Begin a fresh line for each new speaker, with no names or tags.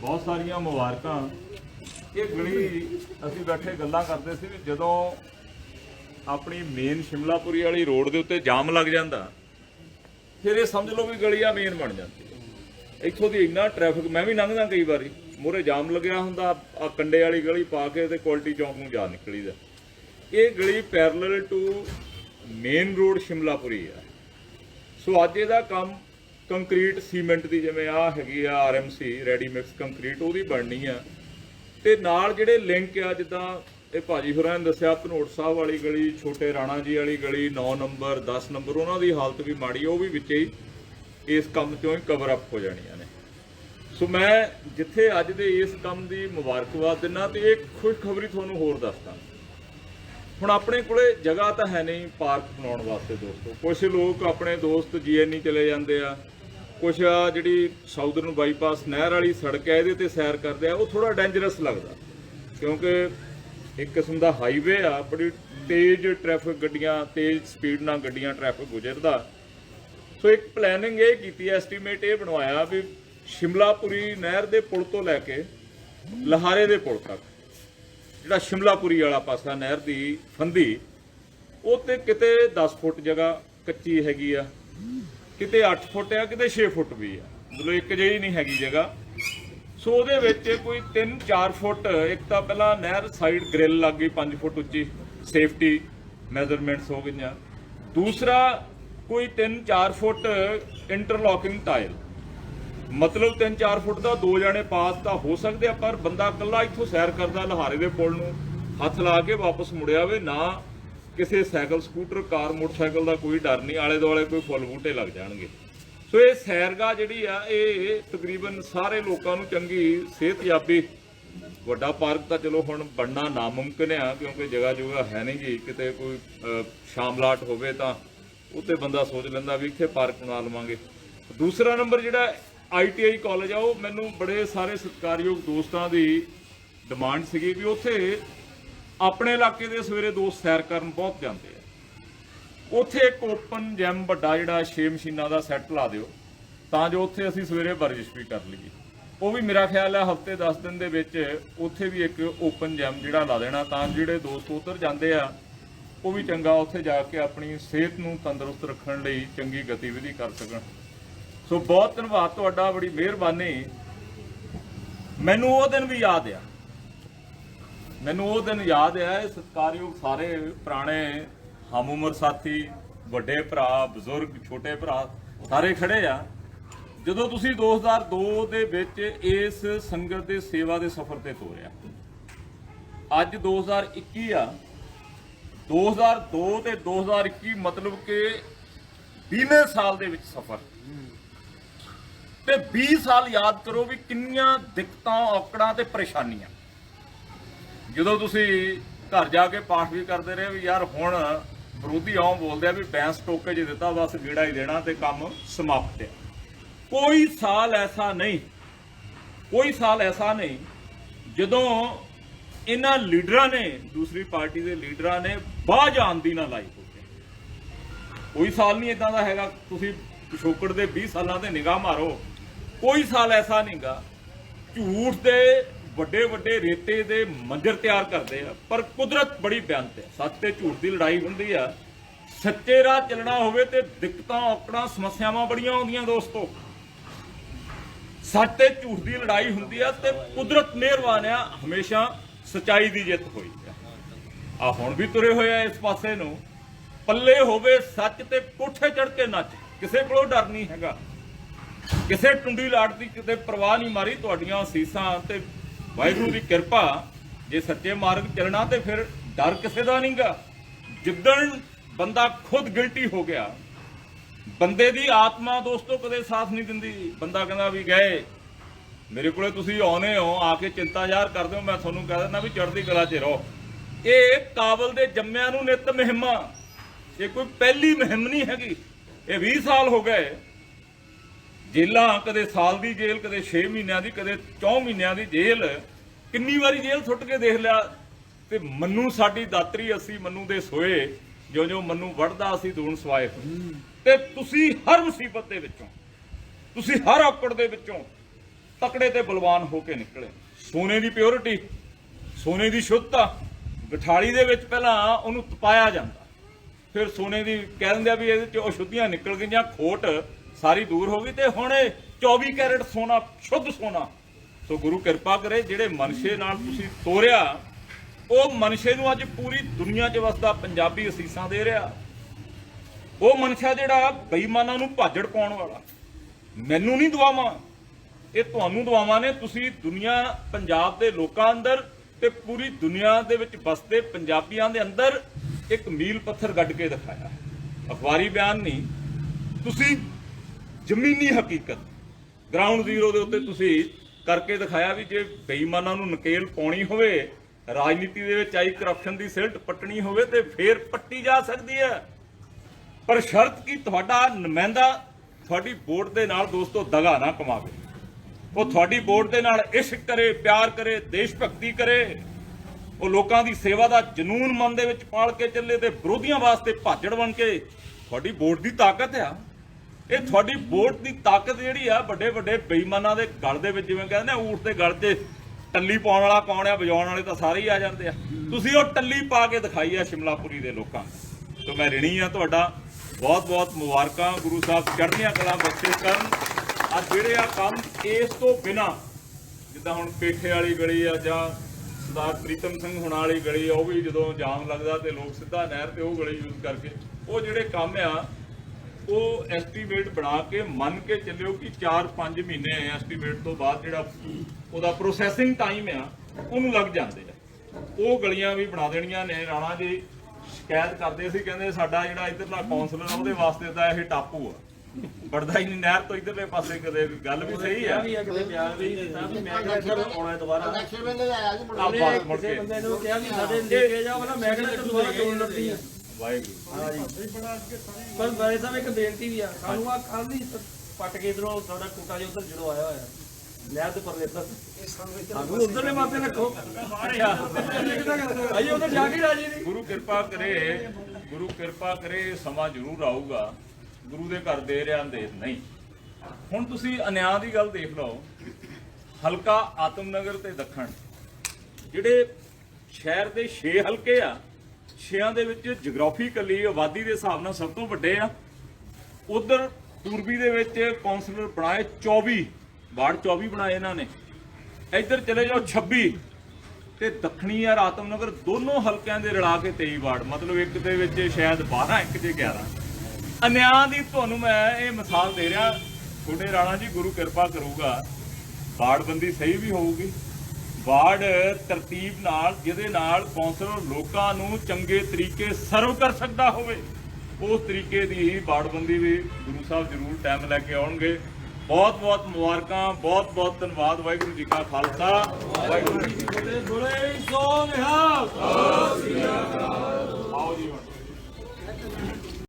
ਬਹੁਤ ਸਾਰੀਆਂ ਮੁਬਾਰਕਾਂ। ਇਹ ਗਲੀ, ਅਸੀਂ ਬੈਠੇ ਗੱਲਾਂ ਕਰਦੇ ਸੀ ਵੀ ਜਦੋਂ ਆਪਣੀ ਮੇਨ ਸ਼ਿਮਲਾਪੁਰੀ ਵਾਲੀ ਰੋਡ ਦੇ ਉੱਤੇ ਜਾਮ ਲੱਗ ਜਾਂਦਾ, ਫਿਰ ਇਹ ਸਮਝ ਲਓ ਵੀ ਗਲੀ ਆ ਮੇਨ ਬਣ ਜਾਂਦੀ ਹੈ। ਇੱਥੋਂ ਦੀ ਇੰਨਾ ਟ੍ਰੈਫਿਕ ਮੈਂ ਵੀ ਲੰਘਦਾ ਕਈ ਵਾਰੀ, ਮੂਹਰੇ ਜਾਮ ਲੱਗਿਆ ਹੁੰਦਾ, ਆ ਕੰਡੇ ਵਾਲੀ ਗਲੀ ਪਾ ਕੇ ਤੇ ਕੁਆਲਟੀ ਚੌਂਕ ਨੂੰ ਜਾ ਨਿਕਲੀਦਾ। ਇਹ ਗਲੀ parallel to main road Shimlapuri ਆ। ਸੋ ਅੱਜ ਇਹਦਾ ਕੰਮ ਕੰਕਰੀਟ ਸੀਮੈਂਟ ਦੀ ਜਿਵੇਂ ਆ ਹੈਗੀ ਆ ਆਰਐਮਸੀ ਰੈਡੀ ਮਿਕਸ ਕੰਕਰੀਟ, ਉਹਦੀ ਬਣਨੀ ਆ। ਤੇ ਨਾਲ ਜਿਹੜੇ ਲਿੰਕ ਆ, ਜਿੱਦਾਂ ਇਹ ਭਾਜੀ ਹੋਰਾਂ ਨੇ ਦੱਸਿਆ, ਭਨੋਟ ਸਾਹਿਬ ਵਾਲੀ ਗਲੀ, ਛੋਟੇ ਰਾਣਾ ਜੀ ਵਾਲੀ ਗਲੀ 9 ਨੰਬਰ 10 ਨੰਬਰ, ਉਹਨਾਂ ਦੀ ਹਾਲਤ ਵੀ ਮਾੜੀ ਉਹ ਵੀ ਵਿੱਚੇ ਹੀ ਇਸ ਕੰਮ ਚੋਂ ਹੀ ਕਵਰ ਅਪ ਹੋ ਜਾਣੀਆਂ ਨੇ। ਸੋ ਮੈਂ ਜਿੱਥੇ ਅੱਜ ਦੇ ਇਸ ਕੰਮ ਦੀ ਮੁਬਾਰਕਬਾਦ ਦਿੰਨਾ ਤੇ ਇਹ ਖੁਸ਼ਖਬਰੀ ਤੁਹਾਨੂੰ ਹੋਰ ਦੱਸਦਾ। ਹੁਣ ਆਪਣੇ ਕੋਲੇ ਜਗ੍ਹਾ ਤਾਂ ਹੈ ਨਹੀਂ ਪਾਰਕ ਬਣਾਉਣ ਵਾਸਤੇ ਦੋਸਤੋ। ਕੁਝ ਲੋਕ ਆਪਣੇ ਦੋਸਤ ਜੀਐਨਈ ਚਲੇ ਜਾਂਦੇ ਆ। ਕੁਛ ਆ ਜਿਹੜੀ ਸਾਊਦਰਨ ਬਾਈਪਾਸ ਨਹਿਰ ਵਾਲੀ ਸੜਕ ਹੈ, ਇਹਦੇ ਤੇ ਸੈਰ ਕਰਦੇ ਆ, ਉਹ ਥੋੜਾ ਡੇਂਜਰਸ ਲੱਗਦਾ। ਕਿਉਂਕਿ ਇੱਕ ਕਿਸਮ ਦਾ ਹਾਈਵੇ ਆ, ਬੜੀ ਤੇਜ਼ ਟ੍ਰੈਫਿਕ ਗੱਡੀਆਂ, ਤੇਜ਼ ਸਪੀਡ ਨਾਲ ਗੱਡੀਆਂ ਟ੍ਰੈਫਿਕ ਗੁਜ਼ਰਦਾ। ਸੋ ਇੱਕ ਪਲੈਨਿੰਗ ਇਹ ਕੀਤੀ ਐਸਟੀਮੇਟ ਇਹ ਬਣਵਾਇਆ ਵੀ ਸ਼ਿਮਲਾਪੁਰੀ ਨਹਿਰ ਦੇ ਪੁਲ ਤੋਂ ਲੈ ਕੇ ਲਹਾਰੇ ਦੇ ਪੁਲ ਤੱਕ, ਜਿਹੜਾ ਸ਼ਿਮਲਾਪੁਰੀ ਵਾਲਾ ਪਾਸਾ ਨਹਿਰ ਦੀ ਫੰਦੀ, ਉਹ ਤੇ ਕਿਤੇ 10 ਫੁੱਟ ਜਗ੍ਹਾ ਕੱਚੀ ਹੈਗੀ ਆ। ਕਿਤੇ 8 ਫੁੱਟ ਆ, ਕਿਤੇ 6 ਫੁੱਟ ਵੀ ਆ। ਮਤਲਬ ਇੱਕ ਜਿਹੀ ਨਹੀਂ ਹੈਗੀ ਜਗ੍ਹਾ। ਸੋ ਉਹਦੇ ਵਿੱਚ ਕੋਈ 3-4 ਫੁੱਟ, ਇੱਕ ਤਾਂ ਪਹਿਲਾਂ ਨਹਿਰ ਸਾਈਡ ਗ੍ਰਿਲ ਲੱਗ ਗਈ 5 ਫੁੱਟ ਉੱਚੀ। ਸੇਫਟੀ ਮੈਜ਼ਰਮੈਂਟਸ ਹੋ ਗਈਆਂ। ਦੂਸਰਾ, ਕੋਈ 3-4 ਫੁੱਟ ਇੰਟਰਲੋਕਿੰਗ ਟਾਇਲ ਮਤਲਬ 3-4 ਫੁੱਟ ਦਾ ਦੋ ਜਾਣੇ ਪਾਸ ਤਾਂ ਹੋ ਸਕਦੇ ਆ, ਪਰ ਬੰਦਾ ਇਕੱਲਾ ਇੱਥੋਂ ਸੈਰ ਕਰਦਾ, ਲਹਾਰੇ ਦੇ ਪੁਲ ਨੂੰ ਹੱਥ ਲਾ ਕੇ ਵਾਪਸ ਮੁੜਿਆ ਵੇ ਨਾ ਕਿਸੇ ਸਾਈਕਲ, ਸਕੂਟਰ, ਕਾਰ, ਮੋਟਰਸਾਈਕਲ ਦਾ ਕੋਈ ਡਰ ਨਹੀਂ, ਆਲੇ ਦੁਆਲੇ ਕੋਈ ਫੁੱਲ ਬੂਟੇ ਲੱਗ ਜਾਣਗੇ। ਸੋ ਇਹ ਸੈਰਗਾ ਜਿਹੜੀ ਆ, ਇਹ ਤਕਰੀਬਨ ਸਾਰੇ ਲੋਕਾਂ ਨੂੰ ਚੰਗੀ ਸਿਹਤਯਾਬੀ ਵੱਡਾ ਪਾਰਕ ਤਾਂ ਚਲੋ ਹੁਣ ਬਣਨਾ ਨਾਮੁਮਕਿਨ ਆ, ਕਿਉਂਕਿ ਜਗ੍ਹਾ ਜੁਗਾ ਹੈ ਨਹੀਂ ਜੀ। ਕਿਤੇ ਕੋਈ ਸ਼ਾਮਲਾਟ ਹੋਵੇ ਤਾਂ ਉੱਤੇ ਬੰਦਾ ਸੋਚ ਲੈਂਦਾ ਵੀ ਇੱਥੇ ਪਾਰਕ ਬਣਾ ਲਵਾਂਗੇ। ਦੂਸਰਾ ਨੰਬਰ ਜਿਹੜਾ ਆਈਟੀਆਈ ਕਾਲਜ ਆ, ਉਹ ਮੈਨੂੰ ਬੜੇ ਸਾਰੇ ਸਤਿਕਾਰਯੋਗ ਦੋਸਤਾਂ ਦੀ ਡਿਮਾਂਡ ਸੀਗੀ ਵੀ ਉੱਥੇ ਆਪਣੇ ਇਲਾਕੇ ਦੇ ਸਵੇਰੇ ਦੋਸਤ ਸੈਰ ਕਰਨ ਬਹੁਤ ਜਾਂਦੇ ਆ। ਉੱਥੇ ਇੱਕ ਓਪਨ ਜਿਮ ਵੱਡਾ ਜਿਹੜਾ 6 ਮਸ਼ੀਨਾਂ ਦਾ ਸੈੱਟ ਲਾ ਦਿਓ, ਤਾਂ ਜੋ ਉੱਥੇ ਅਸੀਂ ਸਵੇਰੇ ਵਰਜਿਸ਼ ਵੀ ਕਰ ਲਈਏ। ਉਹ ਵੀ ਮੇਰਾ ਖਿਆਲ ਹੈ ਹਫ਼ਤੇ 10 ਦਿਨ ਦੇ ਵਿੱਚ ਉੱਥੇ ਵੀ ਇੱਕ ਓਪਨ ਜਿਮ ਜਿਹੜਾ ਲਾ ਦੇਣਾ, ਤਾਂ ਜਿਹੜੇ ਦੋਸਤ ਉੱਧਰ ਜਾਂਦੇ ਆ, ਉਹ ਵੀ ਚੰਗਾ ਉੱਥੇ ਜਾ ਕੇ ਆਪਣੀ ਸਿਹਤ ਨੂੰ ਤੰਦਰੁਸਤ ਰੱਖਣ ਲਈ ਚੰਗੀ ਗਤੀਵਿਧੀ ਕਰ ਸਕਣ। ਸੋ ਬਹੁਤ ਧੰਨਵਾਦ ਤੁਹਾਡਾ, ਬੜੀ ਮਿਹਰਬਾਨੀ। ਮੈਨੂੰ ਉਹ ਦਿਨ ਵੀ ਯਾਦ ਆ ਮੈਨੂੰ ਉਹ ਦਿਨ ਯਾਦ ਆ, ਇਹ ਸਤਿਕਾਰਯੋਗ ਸਾਰੇ ਪੁਰਾਣੇ ਹਮ ਉਮਰ ਸਾਥੀ, ਵੱਡੇ ਭਰਾ, ਬਜ਼ੁਰਗ, ਛੋਟੇ ਭਰਾ ਸਾਰੇ ਖੜੇ ਆ। ਜਦੋਂ ਤੁਸੀਂ 2002 ਦੇ ਵਿੱਚ ਇਸ ਸੰਗਤ ਦੇ ਸੇਵਾ ਦੇ ਸਫ਼ਰ ਤੇ ਤੋਰਿਆ, ਅੱਜ 2021 ਆ। 2002 ਤੇ 2021 ਮਤਲਬ ਕਿ 20ਵੇਂ ਸਾਲ ਦੇ ਵਿੱਚ ਸਫ਼ਰ। ਤੇ 20 ਸਾਲ ਯਾਦ ਕਰੋ ਵੀ ਕਿੰਨੀਆਂ ਦਿੱਕਤਾਂ, ਔਕੜਾਂ ਤੇ ਪਰੇਸ਼ਾਨੀਆਂ। ਜਦੋਂ ਤੁਸੀਂ ਘਰ ਜਾ ਕੇ ਪਾਠ ਵੀ ਕਰਦੇ ਰਹੇ ਵੀ ਯਾਰ ਹੁਣ ਵਿਰੋਧੀ ਆਉਂ ਬੋਲਦੇ ਆ ਵੀ ਬੈਂਸ ਟੋਕੇ ਜੇ ਦਿੱਤਾ, ਬਸ ਗੇੜਾ ਹੀ ਦੇਣਾ ਤੇ ਕੰਮ ਸਮਾਪਤ ਹੈ। ਕੋਈ ਸਾਲ ਐਸਾ ਨਹੀਂ, ਕੋਈ ਸਾਲ ਐਸਾ ਨਹੀਂ ਜਦੋਂ ਇਹਨਾਂ ਲੀਡਰਾਂ ਨੇ, ਦੂਸਰੀ ਪਾਰਟੀ ਦੇ ਲੀਡਰਾਂ ਨੇ ਬਾਹ ਜਾਣ ਦੀ ਨਾ ਲਾਈ ਹੋਵੇ। ਕੋਈ ਸਾਲ ਨਹੀਂ ਇਦਾਂ ਦਾ ਹੈਗਾ, ਤੁਸੀਂ ਪਿਛੋਕੜ ਦੇ 20 ਸਾਲਾਂ ਤੇ ਨਿਗਾਹ ਮਾਰੋ। ਕੋਈ ਸਾਲ ਐਸਾ ਨਹੀਂਗਾ, ਝੂਠ ਦੇ ਵੱਡੇ ਵੱਡੇ ਰੇਤੇ ਦੇ ਮੰਜ਼ਰ ਤਿਆਰ ਕਰਦੇ ਆ, ਪਰ ਕੁਦਰਤ ਬੜੀ ਬਿਆਨਤ ਹੈ। ਸੱਚ ਤੇ ਝੂਠ ਦੀ ਲੜਾਈ ਹੁੰਦੀ ਆ। ਸੱਚੇ ਰਾਹ ਚੱਲਣਾ ਹੋਵੇ ਤੇ ਦਿੱਕਤਾਂ ਔਕੜਾਂ ਸਮੱਸਿਆਵਾਂ ਬੜੀਆਂ ਆਉਂਦੀਆਂ ਦੋਸਤੋ। ਸੱਚ ਤੇ ਝੂਠ ਦੀ ਲੜਾਈ ਹੁੰਦੀ ਆ ਤੇ ਕੁਦਰਤ ਮਿਹਰਬਾਨ ਆ, ਹਮੇਸ਼ਾ ਸਚਾਈ ਦੀ ਜਿੱਤ ਹੋਈ ਆ। ਆ ਹੁਣ ਵੀ ਤੁਰੇ ਹੋਏ ਆ ਇਸ ਪਾਸੇ ਨੂੰ। ਪੱਲੇ ਹੋਵੇ ਸੱਚ ਤੇ ਕੋਠੇ ਚੜ ਕੇ ਨੱਚ। ਕਿਸੇ ਕੋਲੋਂ ਡਰ ਨਹੀਂ ਹੈਗਾ। ਕਿਸੇ ਟੁੰਡੀ ਲਾਟ ਦੀ ਕਿਤੇ ਪਰਵਾਹ ਨਹੀਂ ਮਾਰੀ ਤੁਹਾਡੀਆਂ ਅਸੀਸਾਂ ਤੇ ਵਾਹਿਗੁਰੂ ਦੀ ਕਿਰਪਾ, ਜੇ ਸੱਚੇ ਮਾਰਗ ਚੱਲਣਾ ਤੇ ਫਿਰ ਡਰ ਕਿਸੇ ਦਾ ਨਹੀਂਗਾ ਜਿੱਦਣ ਬੰਦਾ ਖੁਦ ਗਿਲਟੀ ਹੋ ਗਿਆ, ਬੰਦੇ ਦੀ ਆਤਮਾ ਦੋਸਤੋ ਕਦੇ ਸਾਥ ਨਹੀਂ ਦਿੰਦੀ। ਬੰਦਾ ਕਹਿੰਦਾ ਵੀ ਗਏ, ਮੇਰੇ ਕੋਲੇ ਤੁਸੀਂ ਆਉਨੇ ਹੋ, ਆ ਕੇ ਚਿੰਤਾ ਜ਼ਾਹਰ ਕਰਦੇ ਹੋ, ਮੈਂ ਤੁਹਾਨੂੰ ਕਹਿ ਦਿੰਦਾ ਵੀ ਚੜ੍ਹਦੀ ਕਲਾ 'ਚ ਰਹੋ। ਇਹ ਕਾਬਲ ਦੇ ਜੰਮਿਆਂ ਨੂੰ ਨਿਤ ਮਹਿਮਾ, ਇਹ ਕੋਈ ਪਹਿਲੀ ਮੁਹਿੰਮ ਨਹੀਂ ਹੈਗੀ। ਇਹ 20 ਸਾਲ ਹੋ ਗਏ ਜੇਲਾਂ ਕਦੇ ਸਾਲ ਦੀ ਜੇਲ੍ਹ ਕਦੇ 6 ਮਹੀਨਿਆਂ ਦੀ, ਕਦੇ 4 ਮਹੀਨਿਆਂ ਦੀ ਜੇਲ੍ਹ ਕਿੰਨੀ ਵਾਰੀ ਜੇਲ੍ਹ ਸੁੱਟ ਕੇ ਦੇਖ ਲਿਆ? ਤੇ ਮੰਨੂ ਸਾਡੀ ਦਾਤਰੀ ਅਸੀਂ, ਮੰਨੂ ਦੇ ਸੋਏ ਜੋ ਜੋ ਮੰਨੂ ਵੜਦਾ ਅਸੀਂ ਦੂਣ ਸਵਾਏ ਤੇ ਤੁਸੀਂ ਹਰ ਮੁਸੀਬਤ ਦੇ ਵਿੱਚੋਂ, ਤੁਸੀਂ ਹਰ ਔਕੜ ਦੇ ਵਿੱਚੋਂ ਤਕੜੇ ਤੇ ਬਲਵਾਨ ਹੋ ਕੇ ਨਿਕਲੇ। ਸੋਨੇ ਦੀ ਪਿਓਰਿਟੀ ਸੋਨੇ ਦੀ ਸ਼ੁੱਧਤਾ ਗਠਾੜੀ ਦੇ ਵਿੱਚ ਪਹਿਲਾਂ ਉਹਨੂੰ ਤਪਾਇਆ ਜਾਂਦਾ। ਫਿਰ ਸੋਨੇ ਦੀ ਕਹਿ ਦਿੰਦੇ ਆ ਵੀ ਇਹਦੇ ਚ ਅਸ਼ੁੱਧੀਆਂ ਨਿਕਲ ਗਈਆਂ, ਖੋਟ ਸਾਰੀ ਦੂਰ ਹੋ ਗਈ ਤੇ ਹੁਣ ਇਹ 24 ਕੈਰਟ ਸੋਨਾ, ਸ਼ੁੱਧ ਸੋਨਾ। ਸੋ ਗੁਰੂ ਕਿਰਪਾ ਕਰੇ, ਜਿਹੜੇ ਮਨਸ਼ੇ ਨਾਲ ਤੁਸੀਂ ਤੋਰਿਆ, ਉਹ ਮਨਸ਼ੇ ਨੂੰ ਅੱਜ ਪੂਰੀ ਦੁਨੀਆ 'ਚ ਵਸਦਾ ਪੰਜਾਬੀ ਅਸੀਸਾਂ ਦੇ ਰਿਹਾ। ਉਹ ਮਨਸ਼ਾ ਜਿਹੜਾ ਬੇਈਮਾਨਾਂ ਨੂੰ ਭਾਜੜ ਪਾਉਣ ਵਾਲਾ। ਮੈਨੂੰ ਨਹੀਂ ਦੁਆਵਾਂ। ਇਹ ਤੁਹਾਨੂੰ ਦੁਆਵਾਂ ਨੇ। ਤੁਸੀਂ ਦੁਨੀਆ, ਪੰਜਾਬ ਦੇ ਲੋਕਾਂ ਅੰਦਰ ਤੇ ਪੂਰੀ ਦੁਨੀਆ ਦੇ ਵਿੱਚ ਵਸਦੇ ਪੰਜਾਬੀਆਂ ਦੇ ਅੰਦਰ ਇੱਕ ਮੀਲ ਪੱਥਰ ਗੱਡ ਕੇ ਦਿਖਾਇਆ। ਅਖਬਾਰੀ ਬਿਆਨ ਨਹੀਂ। ਤੁਸੀਂ ਜ਼ਮੀਨੀ ਹਕੀਕਤ। ਗਰਾਊਂਡ ਜ਼ੀਰੋ ਦੇ ਉੱਤੇ ਤੁਸੀਂ ਕਰਕੇ ਦਿਖਾਇਆ ਵੀ ਜੇ ਬੇਈਮਾਨਾਂ ਨੂੰ ਨਕੇਲ ਪਾਉਣੀ ਹੋਵੇ, ਰਾਜਨੀਤੀ ਦੇ ਵਿੱਚ ਆਈ ਕਰਪਸ਼ਨ ਦੀ ਸਿਲਟ ਪੱਟਣੀ ਹੋਵੇ ਤੇ ਫੇਰ ਪੱਟੀ ਜਾ ਸਕਦੀ ਹੈ। ਪਰ ਸ਼ਰਤ ਕੀ ਤੁਹਾਡਾ ਨੁਮਾਇੰਦਾ ਤੁਹਾਡੀ ਵੋਟ ਦੇ ਨਾਲ ਦੋਸਤੋ ਦਗਾ ਨਾ ਕਮਾਵੇ। ਉਹ ਤੁਹਾਡੀ ਵੋਟ ਦੇ ਨਾਲ ਇਸ਼ਕ ਕਰੇ, ਪਿਆਰ ਕਰੇ, ਦੇਸ਼ ਭਗਤੀ ਕਰੇ। ਉਹ ਲੋਕਾਂ ਦੀ ਸੇਵਾ ਦਾ ਜਨੂਨ ਮਨ ਦੇ ਵਿੱਚ ਪਾਲ ਕੇ ਚੱਲੇ ਤੇ ਵਿਰੋਧੀਆਂ ਵਾਸਤੇ ਭਾਜੜ ਬਣ ਕੇ ਤੁਹਾਡੀ ਵੋਟ ਦੀ ਤਾਕਤ ਆ। ਇਹ ਤੁਹਾਡੀ ਵੋਟ ਦੀ ਤਾਕਤ ਜਿਹੜੀ ਆ ਵੱਡੇ ਵੱਡੇ ਬੇਈਮਾਨਾਂ ਦੇ ਗਲ ਦੇ ਵਿੱਚ ਜਿਵੇਂ ਕਹਿੰਦੇ ਆ, ਊਠ ਦੇ ਗਲ 'ਚ ਟੱਲੀ ਪਾਉਣ ਵਾਲਾ ਕੌਣ ਆ, ਵਜਾਉਣ ਵਾਲੇ ਤਾਂ ਸਾਰੇ ਹੀ ਆ ਜਾਂਦੇ ਆ। ਤੁਸੀਂ ਉਹ ਟੱਲੀ ਪਾ ਕੇ ਦਿਖਾਈ ਆ ਸ਼ਿਮਲਾਪੁਰੀ ਦੇ ਲੋਕਾਂ ਨੂੰ। ਮੈਂ ਰਿਣੀ ਆ ਤੁਹਾਡਾ। ਬਹੁਤ ਬਹੁਤ ਮੁਬਾਰਕਾਂ ਗੁਰੂ ਸਾਹਿਬ ਚੜ੍ਹਨੀਆਂ ਕਲਾ ਬਖਸ਼ਿਸ਼ ਕਰਨ। ਆ ਜਿਹੜੇ ਆ ਕੰਮ ਇਸ ਤੋਂ ਬਿਨਾ, ਜਿੱਦਾਂ ਹੁਣ ਪੇਠੇ ਵਾਲੀ ਗਲੀ ਆ ਜਾਂ ਸਰਦਾਰ ਪ੍ਰੀਤਮ ਸਿੰਘ ਹੁਣਾਂ ਵਾਲੀ ਗਲੀ ਆ, ਉਹ ਵੀ ਜਦੋਂ ਜਾਮ ਲੱਗਦਾ ਤੇ ਲੋਕ ਸਿੱਧਾ ਨਹਿਰ ਤੇ ਉਹ ਗਲੀ ਯੂਜ਼ ਕਰਕੇ, ਉਹ ਜਿਹੜੇ ਕੰਮ ਆ ਉਹ ਐਸਟੀਮੇਟ ਬਣਾ ਕੇ ਮੰਨ ਕੇ ਚੱਲਿਓ ਕਿ 4-5 ਮਹੀਨੇ ਐਸਟੀਮੇਟ ਤੋਂ ਬਾਅਦ ਜਿਹੜਾ ਉਹਦਾ ਪ੍ਰੋਸੈਸਿੰਗ ਟਾਈਮ ਆ ਉਹਨੂੰ ਲੱਗ ਜਾਂਦੇ ਆ। ਉਹ ਗਲੀਆਂ ਵੀ ਬਣਾ ਦੇਣੀਆਂ ਨੇ ਰਾਣਾ ਜੀ ਸ਼ਿਕਾਇਤ ਕਰਦੇ ਸੀ ਕਹਿੰਦੇ ਸਾਡਾ ਜਿਹੜਾ ਇਧਰਲਾ ਕਾਉਂਸਲਰ ਆ ਉਹਦੇ ਵਾਸਤੇ ਤਾਂ ਇਹ ਟਾਪੂ ਆ। ਵੜਦਾ ਹੀ ਨਹੀਂ ਨਹਿਰ ਤੋਂ ਇਧਰਲੇ ਪਾਸੇ ਕਦੇ। ਗੱਲ ਵੀ ਸਹੀ ਆ।
ਵੀ ਅਗਲੇ ਬਿਆਨ ਵੀ ਦਿੱਤਾ ਵੀ ਮੈਂ ਕਿਹਾ ਇੱਧਰ ਆਉਣਾ ਦੁਬਾਰਾ।
ਇਲੈਕਸ਼ਨ ਵੇਲੇ ਆਇਆ ਜੀ ਮੁੰਡਾ
ਆ
ਉਹਨੇ
ਬਾਤ ਮੁੜ
ਕਿਸੇ
ਕੇ
ਬੰਦੇ ਨੂੰ ਕਿਹਾ ਵੀ ਸਾਡੇ ਲੈ ਕੇ ਜਾਓ ਨਾ ਮੈਂ ਕਿਹਾ ਤੂੰ ਦੁਬਾਰਾ ਚੋਣ ਲੱਗੀ ਆ।
ਵਾਹਿਗੁਰੂ
ਪਰ ਬਾਰੇ ਸਾਹਿਬ ਇੱਕ ਬੇਨਤੀ ਵੀ ਆ ਸਾਨੂੰ ਆ ਕੱਲ ਦੀ ਪੱਟ ਕੇ ਇਧਰੋਂ ਸਾਡਾ ਟੁੱਟਾ ਜਿਹਾ ਉਧਰ ਜੜੋ ਆਇਆ ਹੋਇਆ। ਨਹਿਰ ਦੇ ਪਰਲੇ ਪਾਸੇ। ਸਾਨੂੰ ਉਧਰਲੇ ਮਾਪੇ ਰੱਖੋ। ਆਈ ਉਧਰ ਜਾ ਕੇ ਰਾਜੀ ਨਹੀਂ
ਗੁਰੂ ਕਿਰਪਾ ਕਰੇ ਗੁਰੂ ਕਿਰਪਾ ਕਰੇ ਸਮਾਂ ਜ਼ਰੂਰ ਆਊਗਾ। ਗੁਰੂ ਦੇ ਘਰ ਦੇ ਰਿਆਂ ਦੇ ਨਹੀਂ। ਹੁਣ ਤੁਸੀਂ ਅਨਿਆਂ ਦੀ ਗੱਲ ਦੇਖ ਲਓ। ਹਲਕਾ ਆਤਮਨਗਰ ਤੇ ਦੱਖਣ। ਜਿਹੜੇ ਸ਼ਹਿਰ ਦੇ 6 ਹਲਕੇ ਆ 6ਾਂ ਦੇ ਵਿੱਚ ਜਿਓਗ੍ਰਾਫੀਕਲੀ ਆਬਾਦੀ ਦੇ ਹਿਸਾਬ ਨਾਲ ਸਭ ਤੋਂ ਵੱਡੇ ਆ। ਉਧਰ ਪੂਰਬੀ ਦੇ ਵਿੱਚ ਕਾਉਂਸਲਰ ਬਣਾਏ 24 ਵਾਰਡ 24 ਬਣਾਏ ਇਹਨਾਂ ਨੇ। ਇੱਧਰ ਚਲੇ ਜਾਓ 26 ਤੇ ਦੱਖਣੀ ਆ ਆਤਮਨਗਰ ਦੋਨੋਂ ਹਲਕਿਆਂ ਦੇ ਰਲਾ ਕੇ 23 ਵਾਰਡ, ਮਤਲਬ ਇੱਕ ਦੇ ਵਿੱਚ ਸ਼ਾਇਦ 12 ਇੱਕ ਦੇ 11 ਅਨਿਆਂ ਦੀ ਤੁਹਾਨੂੰ ਮੈਂ ਇਹ ਮਿਸਾਲ ਦੇ ਰਿਹਾ, ਤੁਹਾਡੇ ਰਾਣਾ ਜੀ ਗੁਰੂ ਕਿਰਪਾ ਕਰੂਗਾ, ਵਾਰਡਬੰਦੀ ਸਹੀ ਵੀ ਹੋਊਗੀ। ਵਾਰਡ ਤਰਤੀਬ ਨਾਲ ਜਿਹਦੇ ਨਾਲ ਕੌਂਸਲਰ ਲੋਕਾਂ ਨੂੰ ਚੰਗੇ ਤਰੀਕੇ ਸਰਵ ਕਰ ਸਕਦਾ ਹੋਵੇ ਉਸ ਤਰੀਕੇ ਦੀ ਹੀ ਬਾੜਬੰਦੀ ਵੀ ਗੁਰੂ ਸਾਹਿਬ ਜ਼ਰੂਰ ਟਾਈਮ ਲੈ ਕੇ ਆਉਣਗੇ। ਬਹੁਤ ਬਹੁਤ ਮੁਬਾਰਕਾਂ ਬਹੁਤ ਬਹੁਤ ਧੰਨਵਾਦ ਵਾਹਿਗੁਰੂ ਜੀ ਕਾ ਖਾਲਸਾ। ਵਾਹਿਗੁਰੂ ਜੀ ਕੀ ਫਤਿਹ।
ਬੋਲੇ ਸੋ ਨਿਹਾਲ। ਆਓ ਜੀ